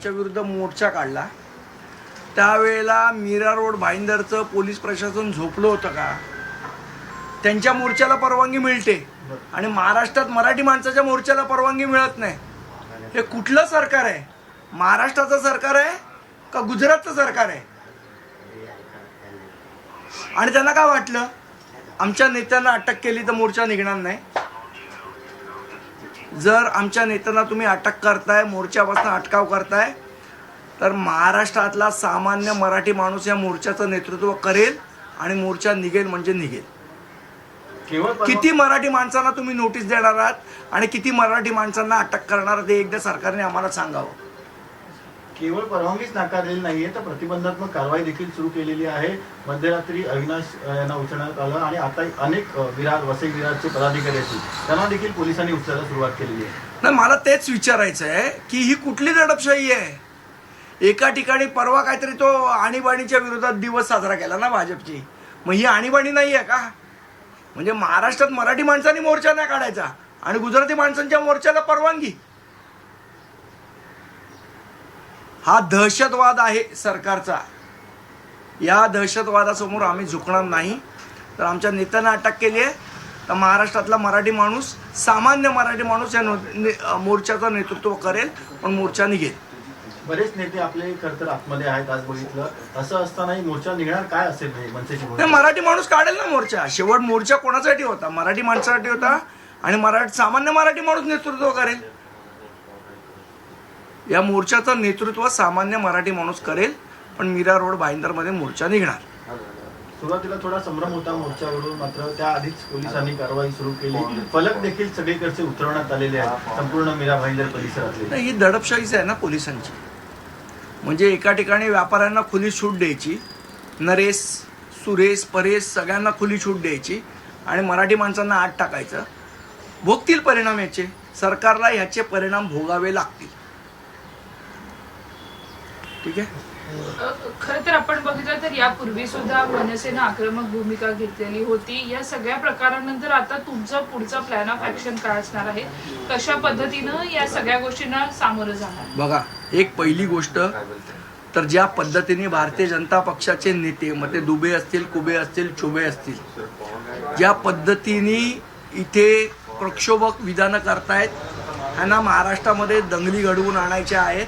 आमच्या विरुद्ध मोर्चा काढला. त्यावेळेला मीरा रोड भाईंदरचं पोलीस प्रशासन झोपलं होतं का? त्यांच्या मोर्चाला परवानगी मिळते. आणि महाराष्ट्रात मराठी माणसाच्या मोर्चाला परवानगी मिळत नाही. हे कुठलं सरकार आहे? महाराष्ट्राचं सरकार आहे का गुजरातचं सरकार आहे? आणि त्यांना काय वाटलं? आमच्या नेत्यांना अटक केली तर मोर्चा निघणार नाही. जर आमच्या नेत्यांना तुम्ही अटक करताय मोर्चापासून अटकाव करताय तर महाराष्ट्रातला सामान्य मराठी माणूस या मोर्चाचं नेतृत्व करेल आणि मोर्चा निघेल म्हणजे निघेल. किती मराठी माणसांना तुम्ही नोटीस देणार आहात आणि किती मराठी माणसांना अटक करणार आहात हे एकदा सरकारने आम्हाला सांगावं. केवळ परवानगीच नाकारलेली नाहीये तर प्रतिबंधात्मक कारवाई देखील सुरू केलेली आहे. मध्यरात्री अविनाश यांना उचलण्यात आलं आणि आता अनेक अ, विरार वसई विरारचे पदाधिकारी असतील त्यांना देखील पोलिसांनी उचलायला सुरुवात केलेली आहे. नाही मला तेच विचारायचं आहे की ही कुठली दडपशाही आहे? एका ठिकाणी परवा काहीतरी तो आणीबाणीच्या विरोधात दिवस साजरा केला ना भाजपची. मग ही आणीबाणी नाही आहे का? म्हणजे महाराष्ट्रात मराठी माणसांनी मोर्चा नाही काढायचा आणि गुजराती माणसांच्या मोर्चाला परवानगी. हा दहशतवाद आहे सरकारचा. या दहशतवादासमोर आम्ही झुकणार नाही. तर आमच्या नेत्यांना अटक केली आहे. तर महाराष्ट्रातला मराठी माणूस सामान्य मराठी माणूस या नो- मोर्चाचं नेतृत्व करेल पण मोर्चा निघेल बरेच नेते आपले खरं तर आतमध्ये आहेत आज बघितलं. असं असतानाही मोर्चा निघणार काय असेल नाही? मराठी माणूस काढेल ना मोर्चा. शेवट मोर्चा कोणासाठी होता? मराठी माणसासाठी होता आणि मराठी सामान्य मराठी माणूस नेतृत्व करेल. या मोर्चाचं नेतृत्व सामान्य मराठी माणूस करेल पण मीरा रोड भाईंदरमध्ये मोर्चा निघणार. सुरुवातीला थोडा संभ्रम होता मोर्चावरून मात्र त्याआधीच पोलिसांनी कारवाई सुरू केली. फलक देखील सगळीकडचे उतरवण्यात आलेले आहेत. संपूर्ण मीरा भाईंदर परिसरातले. नाही ही दडपशाहीच आहे ना पोलिसांची. म्हणजे एका ठिकाणी व्यापाऱ्यांना खुली सूट द्यायची नरेश सुरेश परेश सगळ्यांना खुली सूट द्यायची आणि मराठी माणसांना आत टाकायचं. भोगतील परिणाम याचे. सरकारला ह्याचे परिणाम भोगावे लागतील. ठीक आहे? खर तर आपण बघितलं तर यापूर्वी सुद्धा मनसेनं आक्रमक भूमिका घेतलेली होती. या सगळ्या प्रकारानंतर आता तुमचा पुढचा प्लॅन ऑफ ऍक्शन काय असणार आहे? कशा पद्धतीनं या सगळ्या गोष्टींना सामोरं जाणार? बघा एक पहिली गोष्ट तर ज्या पद्धतीने भारतीय जनता पक्षाचे नेते मग ते दुबे असतील कुबे असतील चुबे असतील ज्या पद्धतीने इथे प्रक्षोभक विधानं करतायत ह्यांना महाराष्ट्रामध्ये दंगली घडवून आणायच्या आहेत.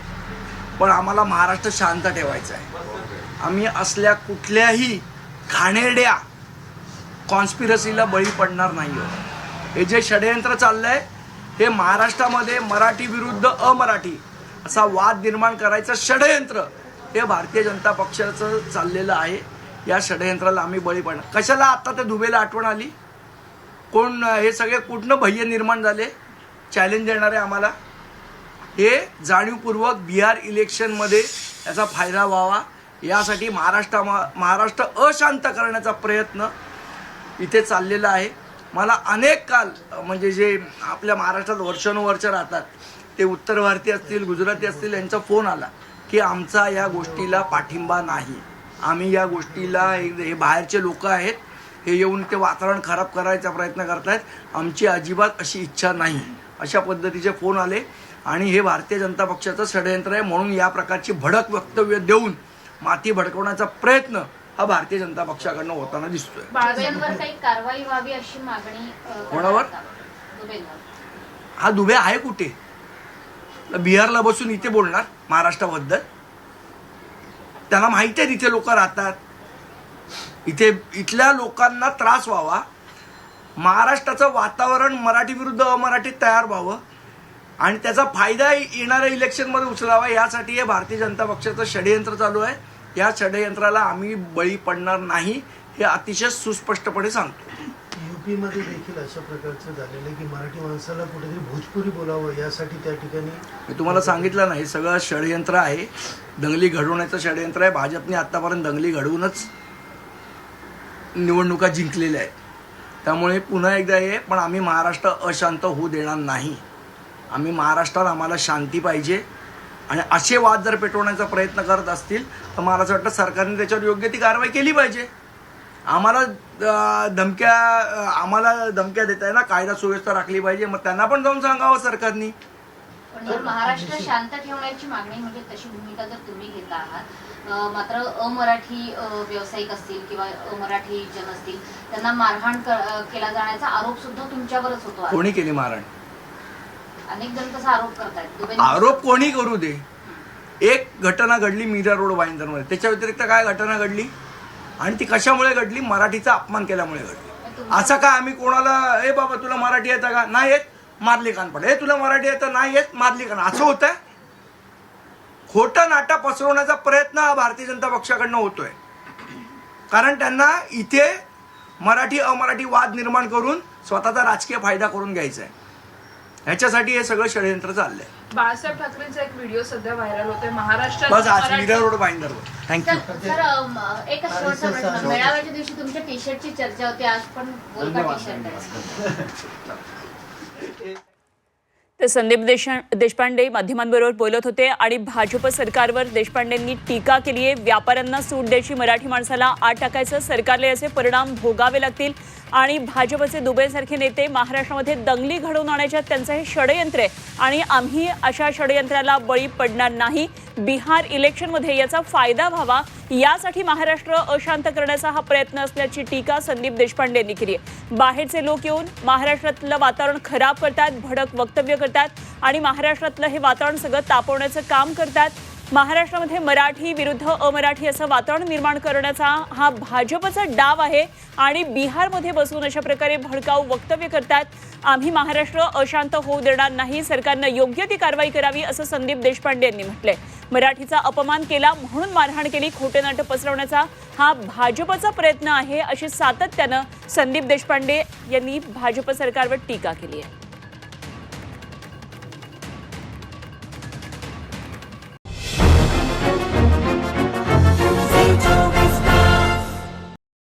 पण आम्हाला महाराष्ट्र शांत ठेवायचा आहे आम्ही असल्या कुठल्याही घाणेरड्या कॉन्स्पिरसीला बळी पडणार नाही आहोत. हे जे षडयंत्र चाललंय हे महाराष्ट्रामध्ये मराठी विरुद्ध अमराठी असा वाद निर्माण करायचं षडयंत्र हे भारतीय जनता पक्षाचं चाललेलं आहे. या षडयंत्राला आम्ही बळी पडणार. कशाला आता ते दुबेला आठवण आली? कोण हे सगळे कुठनं भय्य निर्माण झाले? चॅलेंज देणारे आम्हाला. हे जाणीवपूर्वक बिहार इलेक्शनमध्ये याचा फायदा व्हावा. यासाठी महाराष्ट्रा महाराष्ट्र अशांत करण्याचा प्रयत्न इथे चाललेला आहे. मला अनेक काल म्हणजे जे आपल्या महाराष्ट्रात वर्षानुवर्ष राहतात ते उत्तर भारतीय असतील गुजराती असतील यांचा फोन आला की आमचा या गोष्टीला पाठिंबा नाही. आम्ही या गोष्टीला हे हे बाहेरचे लोक आहेत हे येऊन ते वातावरण खराब करायचा प्रयत्न करतायत. आमची अजिबात अशी इच्छा नाही. अशा पद्धतीचे फोन आले. आणि हे भारतीय जनता पक्षाचं षडयंत्र आहे म्हणून या प्रकारची भडक वक्तव्य देऊन माती भडकवण्याचा प्रयत्न हा भारतीय जनता पक्षाकडनं होताना दिसतोय. बाळासाहेब दुबेंवर काही कारवाई व्हावी अशी मागणी अ, करण्यात कोणावर? हा दुबे आहे कुठे? बिहारला बसून इथे बोलणार महाराष्ट्राबद्दल. त्यांना माहिती आहे तिथे लोक राहतात. इथे इथल्या लोकांना त्रास व्हावा. महाराष्ट्राचं वातावरण मराठी विरुद्ध अमराठीत तयार व्हावं. आणि त्याचा फायदा येणाऱ्या इलेक्शनमध्ये उचलावा यासाठी हे भारतीय जनता पक्षाचं षडयंत्र चालू आहे. या षडयंत्राला आम्ही बळी पडणार नाही हे अतिशय सुस्पष्टपणे सांगतो. युपी मध्ये देखील अशा प्रकारचं झालेलं आहे की मराठी माणसाला कुठेतरी भोजपुरी बोलावं यासाठी त्या ठिकाणी मी तुम्हाला सांगितलं ना हे सगळं षडयंत्र आहे. दंगली घडवण्याचं षडयंत्र आहे. भाजपने आतापर्यंत दंगली घडवूनच निवडणुका जिंकलेल्या आहेत. त्यामुळे पुन्हा एकदा हे पण आम्ही महाराष्ट्र अशांत होऊ देणार नाही. आम्ही महाराष्ट्रात आम्हाला शांती पाहिजे. आणि असे वाद जर पेटवण्याचा प्रयत्न करत असतील तर मला असं वाटतं सरकारने त्याच्यावर योग्य ती कारवाई केली पाहिजे. आम्हाला धमक्या आम्हाला धमक्या देत आहे ना कायदा सुव्यवस्था राखली पाहिजे. मग त्यांना पण जाऊन सांगावं सरकारनी. महाराष्ट्र शांत ठेवण्याची मागणी म्हणजे तशी भूमिका जर तुम्ही घेत आहात मात्र अमराठी व्यावसायिक असतील किंवा अमराठी जन असतील त्यांना मारहाण केला जाण्याचा आरोप सुद्धा तुमच्यावरच होतो. कोणी केली मारण अनेक जण तसा आरोप कोणी करू दे? एक घटना घडली मीरा रोड वाईंदरमध्ये. त्याच्या व्यतिरिक्त काय घटना घडली? आणि ती कशामुळे घडली? मराठीचा अपमान केल्यामुळे घडली. असं का आम्ही कोणाला ए बाबा तुला मराठी येतं का? नाही येत. मारली कान पड ए तुला मराठी येतं? नाही येत. मारली कान असं होतंय? खोटं नाटा पसरवण्याचा प्रयत्न हा भारतीय जनता पक्षाकडनं होतोय. कारण त्यांना इथे मराठी अमराठी वाद निर्माण करून स्वतःचा राजकीय फायदा करून घ्यायचा आहे. ह्याच्यासाठी हे सगळं षडयंत्र चाललंय. बाळासाहेब ठाकरेंचा एक व्हिडिओ सध्या व्हायरल होतोय. महाराष्ट्रात बस आज रोड बाईंदर थँक्यू सर शेवटचा प्रश्न मेळाव्याच्या दिवशी तुमच्या टी शर्टची चर्चा होती आज पण बोलका टी शर्ट आहे. संदीप देशा देशपांडे माध्यमांबरोबर बोलत होते आणि भाजप सरकारवर देशपांडेंनी टीका केली आहे व्यापाऱ्यांना सूट द्यायची मराठी माणसाला आत टाकायचं सरकारला याचे परिणाम भोगावे लागतील. आणि भाजपचे दुबेसारखे नेते महाराष्ट्रामध्ये दंगली घडवून आणायच्या त्यांचं हे षडयंत्र आहे. आणि आम्ही अशा षडयंत्राला बळी पडणार नाही. बिहार इलेक्शनमध्ये याचा फायदा व्हावा. यासाठी महाराष्ट्र अशांत करण्याचा हा प्रयत्न असल्याची टीका संदीप देशपांडे यांनी केली आहे. बाहेरचे लोक येऊन महाराष्ट्रातलं वातावरण खराब करतात भडक वक्तव्य करतात आणि महाराष्ट्रातलं हे वातावरण सगळं तापवण्याचं काम करतात. महाराष्ट्रामध्ये मराठी विरुद्ध अमराठी असं वातावरण निर्माण करण्याचा हा भाजपचा डाव आहे आणि बिहारमध्ये बसून अशा प्रकारे भडकाऊ वक्तव्य करतात आम्ही महाराष्ट्र अशांत होऊ देणार नाही सरकारनं योग्य ती कारवाई करावी असं संदीप देशपांडे यांनी म्हटलंय. मराठीचा अपमान केला म्हणून मारहाण केली खोटे नाटक पसरवण्याचा हा भाजपचा प्रयत्न आहे अशी सातत्यानं संदीप देशपांडे यांनी भाजप सरकारवर टीका केली आहे.